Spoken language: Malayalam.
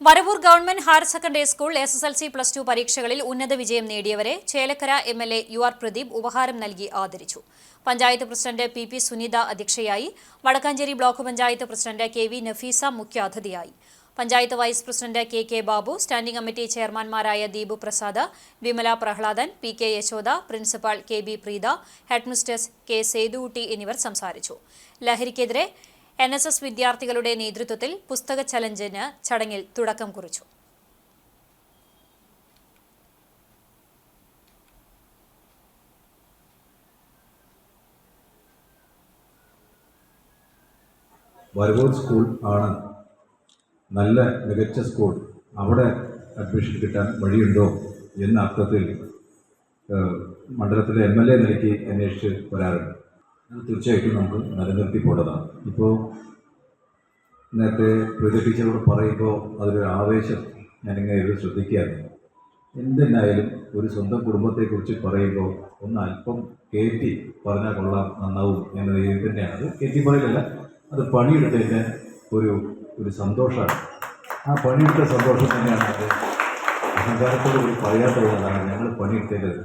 Varavoor government higher secondary school S S L C plus two പരീക്ഷകളിൽ ഉന്നത വിജയം നേടിയവരെ Chelakkara M L A U R Pradeep ഉപഹാരം നൽകി ആദരിച്ചു. Panchayat president P P Sunitha അധ്യക്ഷയായി Vadakkanchery block panchayat president K V Nafeesa മുഖ്യാതിഥിയായി. Panchayat vice president K K Babu standing committee ചെയർമാൻമാരായ Deepu Prasad Vimala Prahladan P K Yashoda principal K B Preetha headmistress K Sethukutty എന്നിവർ സംസാരിച്ചു. ലഹരിക്കെതിരെ എൻ എസ് എസ് വിദ്യാർത്ഥികളുടെ നേതൃത്വത്തിൽ പുസ്തക ചലഞ്ചിന് ചടങ്ങിൽ തുടക്കം കുറിച്ചു. വരവൂർ സ്കൂൾ ആണ് നല്ല മികച്ച സ്കൂൾ. അവിടെ അഡ്മിഷൻ കിട്ടാൻ വഴിയുണ്ടോ എന്ന അർത്ഥത്തിൽ മണ്ഡലത്തിലെ എം എൽ എ നിലയ്ക്ക് അന്വേഷിച്ച് വരാറുണ്ട്. അത് തീർച്ചയായിട്ടും നമുക്ക് നിലനിർത്തി പോകേണ്ടതാണ് ഇപ്പോൾ നേരത്തെ പ്രീത ടീച്ചറോട് പറയുമ്പോൾ അതിലൊരു ആവേശം ഞാനിങ്ങനെ ഇത് ശ്രദ്ധിക്കുകയായിരുന്നു എന്തിനായാലും ഒരു സ്വന്തം കുടുംബത്തെക്കുറിച്ച് പറയുമ്പോൾ ഒന്ന് അല്പം കയറ്റി പറഞ്ഞാൽ കൊള്ളാം നന്നാവും എന്ന രീതിയിൽ തന്നെയാണ്. അത് കയറ്റി പറയലല്ല അത് പണിയെടുത്തതിന്റെ ഒരു ഒരു സന്തോഷമാണ്. ആ പണിയെടുത്ത സന്തോഷം തന്നെയാണ് അത് അഹങ്കാരത്തോട് കൂടി പറയാത്തതാണ് ഞങ്ങൾ പണിയെടുത്തേണ്ടത്.